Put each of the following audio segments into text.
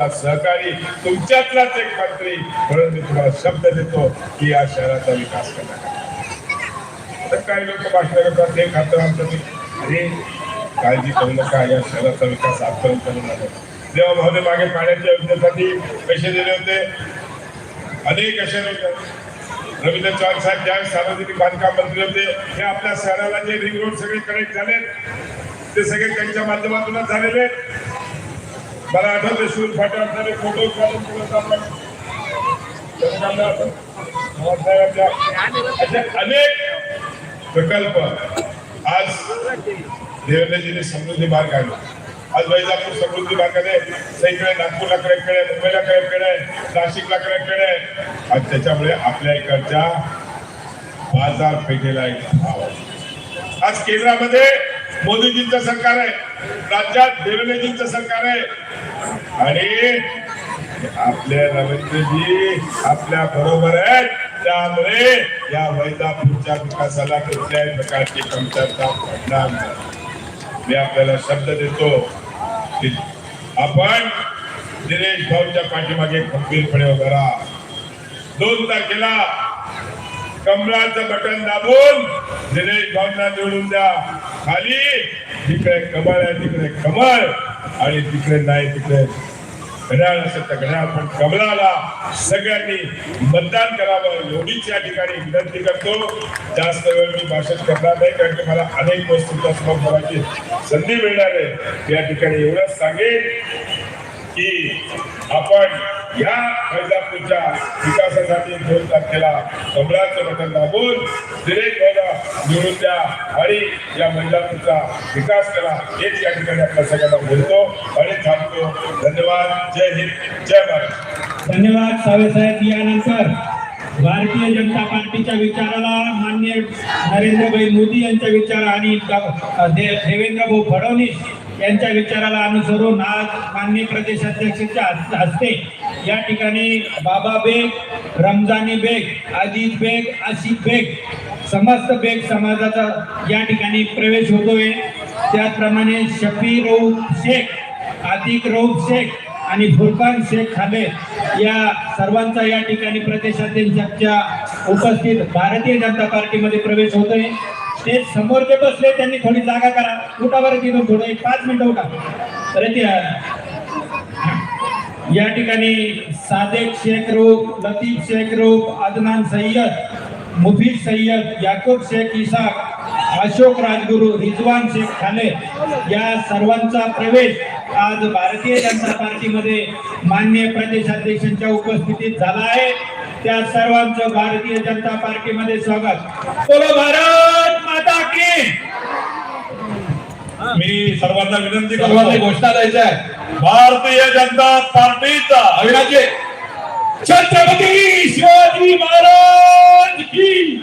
सहकारी तुमच्यातलाच एक मंत्री म्हणून मी तुम्हाला शब्द देतो की या शहराचा विकास करणार काही लोक भाषण करतात हे खातं आमचं अरे काळजी करू नका या शहराचा विकास आजपर्यंत करून झाला जेव्हा भावने मागे पाण्याच्या योजनेसाठी पैसे दिले होते अनेक असे लोक. रवींद्र चव्हाण साहेब ज्यावेळेस सार्वजनिक बांधकाम मंत्री होते हे आपल्या शहराला जे रिंग रोड सगळे कनेक्ट झाले ते सगळे त्यांच्या माध्यमातूनच झालेले आहेत. मला आठवते सूर असणारे फोटो काढून ठेवत आपण अनेक प्रकल्प आज देवेंद्रजीने समृद्धी मार्ग आणला आज वैजापूर समृद्धी मार्गाने सगळीकडे नागपूरला कनेक्ट आहे मुंबईला कनेक्ट आहे नाशिकला कनेक्ट आहे आज त्याच्यामुळे आपल्या इकडच्या बाजारपेठेला एक भाव आहे. आज केंद्रामध्ये मोदीजींचं सरकार आहे. राज्यात देवेंद्रजींचं सरकार आहे. आणि आपल्या रवींद्रजी आपल्या बरोबर आहेत. त्यामुळे या वैजापूरच्या विकासाला कुठल्याही प्रकारची कमतरता पडणार नाही. मी आपल्याला शब्द देतो की आपण दिनेश भाऊच्या पाठीमागे खंबीरपणे उभा राहा. दोन तारखेला कमराचं बटन दाबून दिनेश भाऊंना निवडून द्या. खाली. तिकडे कमळ आहे तिकडे कमळ. आणि तिकडे नाही तिकडे घड्याळ असेल तर घड्याळ पण कमळाला सगळ्यांनी मतदान करावं. एवढीच या ठिकाणी विनंती करतो. जास्त वेळ मी भाषण करणार नाही कारण की मला अनेक वस्तूंचा समोर करायची संधी मिळणार आहे. या ठिकाणी एवढंच सांगेन की आपण या वैजापूरच्या विकासासाठी दोन तारखेला कमळाचं बटन दाबून दिलेश भाऊला निवडून द्या आणि या वैजापूरचा विकास करा. हेच या ठिकाणी आपल्या सगळ्यांना बोलतो आणि थांबतो. धन्यवाद. जय हिंद. जय भारत. धन्यवाद साहेब. यानंतर भारतीय जनता पार्टीच्या विचाराला मान्य नरेंद्रभाई मोदी यांच्या विचार आणि द- देवेंद्र भाऊ फडणवीस यांच्या विचाराला अनुसरून आज माननीय प्रदेशाध्यक्षाच्या हस्ते या ठिकाणी बाबा बेग रमजानी बेग अजित बेग आशिफ बेग समस्त बेग समाजाचा या ठिकाणी प्रवेश होतोय. त्याचप्रमाणे शफी रऊफ शेख आतिक रऊफ शेख आणि फुरकान शेख खाले या सर्वांचा या ठिकाणी प्रदेशाध्यक्षाच्या उपस्थित भारतीय जनता पार्टीमध्ये प्रवेश होतोय. ते समोर जे बसले त्यांनी थोडी जागा करा. उठा बरं तिथून थोडं एक पाच मिनिटं उठा. तर या ठिकाणी सादेक शेख रूप लतीफ शेख रूप अदनान सय्यद मुफीद सय्यद याकूब शेख इसाक अशोक राजगुरू रिजवान शेख खाने या सर्वांचा प्रवेश आज भारतीय जनता पार्टीमध्ये मान्य प्रदेशाध्यक्षांच्या उपस्थितीत झाला आहे. त्या सर्वांचं भारतीय जनता पार्टीमध्ये स्वागत. बोलो भारत माता की मी सर्वांना विनंती सर्वांनी घोषणा द्यायच्या आहे. भारतीय जनता पार्टीचा अविनाशजी छत्रपती शिवाजी महाराज की.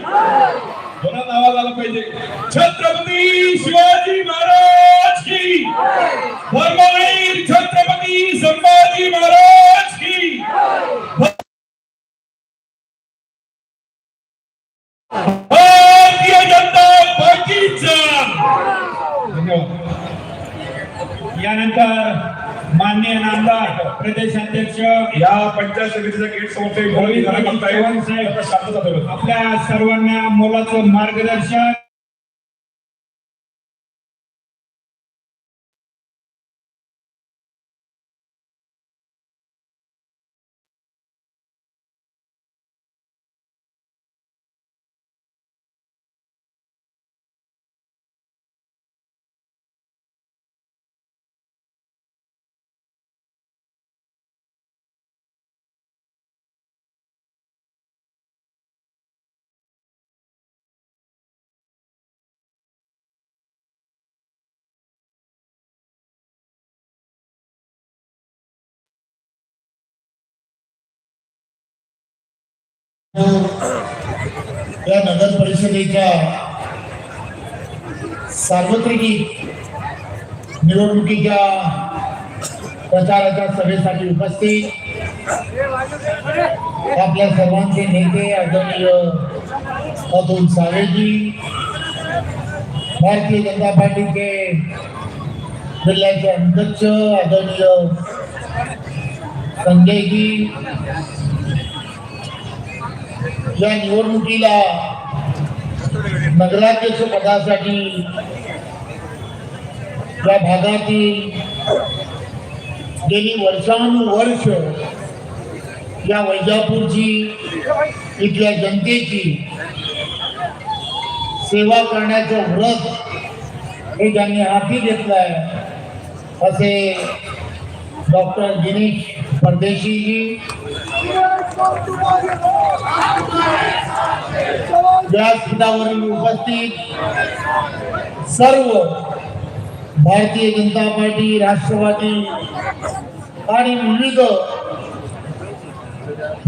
जोरात आवाज आला पाहिजे? छत्रपती शिवाजी महाराज की. धर्मवीर छत्रपती संभाजी महाराज प्रदेशाध्यक्ष या पंचायत समितीच्या गेट साहेब ठेवत आपल्या सर्वांना मोलाचं मार्गदर्शन. या नगर परिषदेच्या सार्वत्रिक निवडणुकीच्या प्रचाराच्या सभेसाठी उपस्थित आपल्या सर्वांचे नेते आदरणीय अतुल सावेजी भारतीय जनता पार्टीचे जिल्ह्याचे अध्यक्ष आदरणीय संजयजी या निवडणुकीला नगराध्यक्ष पदासाठी या भागातील गेली वर्षानुवर्ष या वैजापूरची इथल्या जनतेची सेवा करण्याचं व्रत हे ज्यांनी हाती घेतलंय असे डॉक्टर दिनेश परदेशीजी व्यासपीठावरील उपस्थित सर्व भारतीय जनता पार्टी राष्ट्रवादी आणि विविध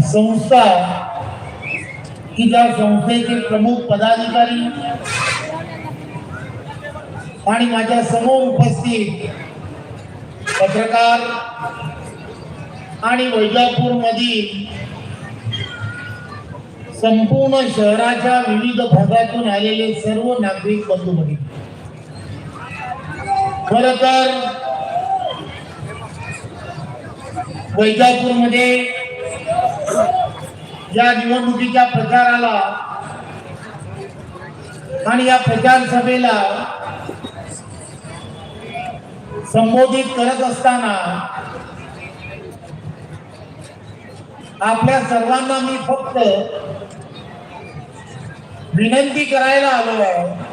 संस्था की ज्या संस्थेचे प्रमुख पदाधिकारी आणि माझ्यासमोर उपस्थित पत्रकार आणि वैजापूर मधील संपूर्ण शहराच्या विविध भागातून आलेले सर्व नागरिक बंधू भगिनी. खर तर वैजापूरमध्ये या निवडणुकीच्या प्रचाराला आणि या प्रचार सभेला संबोधित करत असताना आपल्या सर्वांना मी फक्त विनंती करायला आलो आहे.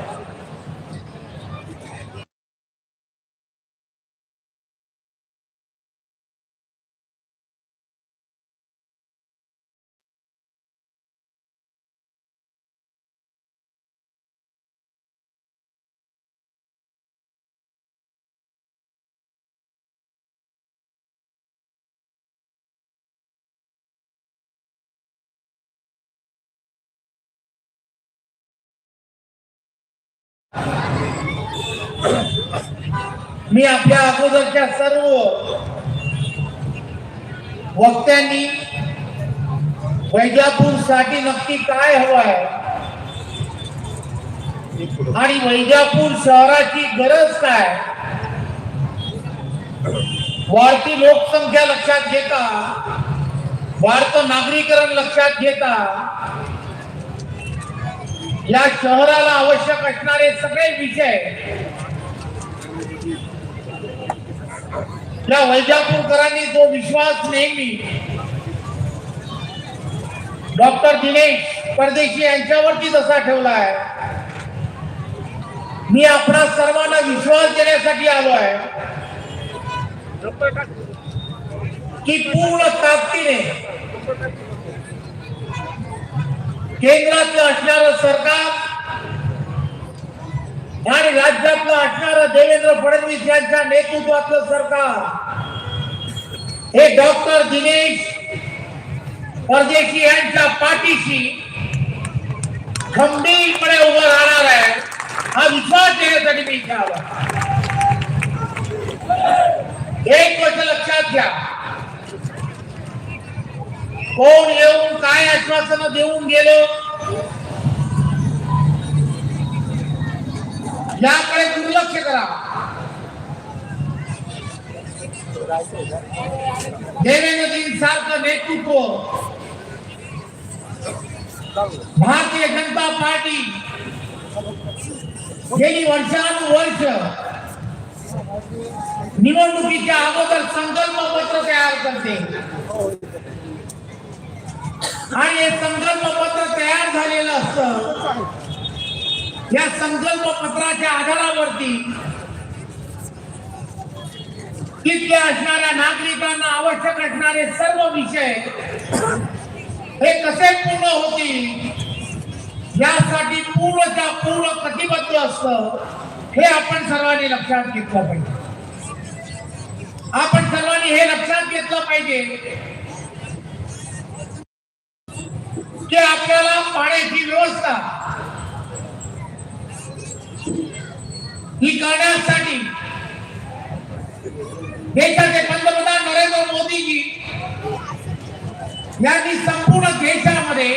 मी आपल्या अगोदरच्या सर्व वक्त्यांनी वैजापूरसाठी नक्की काय हवं आहे? आणि वैजापूर शहराची गरज काय? वाढती लोकसंख्या लक्षात घेता वाढतं नागरीकरण लक्षात घेता या शहराला आवश्यक असणारे सगळे विषय या वैजापूरकरांनी जो विश्वास नेहमी डॉक्टर दिनेश परदेशी यांच्यावरती जसा ठेवला आहे मी आपणा सर्वांना विश्वास देण्यासाठी आलो आहे की पूर्ण ताकदीने केंद्रातलं असणारं सरकार आणि राज्यातलं असणारं देवेंद्र फडणवीस यांच्या नेतृत्वातलं सरकार. हे डॉक्टर दिनेश परदेशी यांच्या पाठीशी खंबीरपणे उभं राहणार आहे हा विश्वास देण्यासाठी मी इथे आला. एक गोष्ट लक्षात घ्या. येऊन काय आश्वासन देऊन गेलो? याकडे दुर्लक्ष करा. देवेंद्रजी सारखं नेतृत्व. भारतीय जनता पार्टी. गेली वर्षानुवर्ष निवडणुकीच्या अगोदर संकल्प पत्र तयार करते. आणि हे संकल्प पत्र तयार झालेलं असत. या संकल्प पत्राच्या आधारावरती तिथल्या असणाऱ्या नागरिकांना आवश्यक असणारे सर्व विषय हे कसे पूर्ण होतील यासाठी पूर्णच्या पूर्ण कटिबद्ध असतं हे आपण सर्वांनी लक्षात घेतलं पाहिजे. आपण सर्वांनी हे लक्षात घेतलं पाहिजे की आपल्याला पाण्याची व्यवस्था. ही करण्यासाठी देशाचे पंतप्रधान नरेंद्र मोदीजी यांनी संपूर्ण देशामध्ये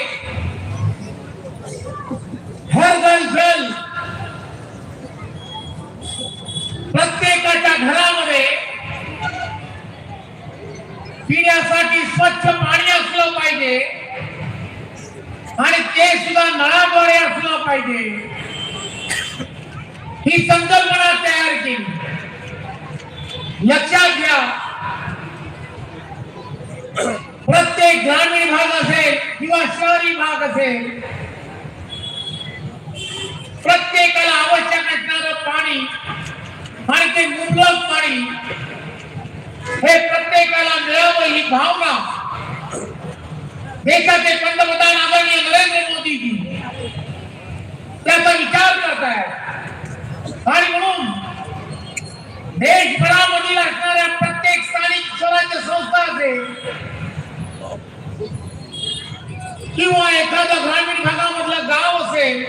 नळाद्वारे पाहिजे. ही संकल्पना तयार केली. लक्षात घ्या. प्रत्येक ग्रामीण भाग असेल किंवा शहरी भाग असेल प्रत्येकाला आवश्यक असणारं पाणी आणि ते मुबलक पाणी हे प्रत्येकाला मिळावं ही भावना. देशाचे पंतप्रधान आदरणीय नरेंद्र मोदीजी त्याचा विचार करतायत आणि म्हणून देशभरामधील असणाऱ्या प्रत्येक स्थानिक स्वराज्य संस्था असेल किंवा एखादं ग्रामीण भागामधलं गाव असेल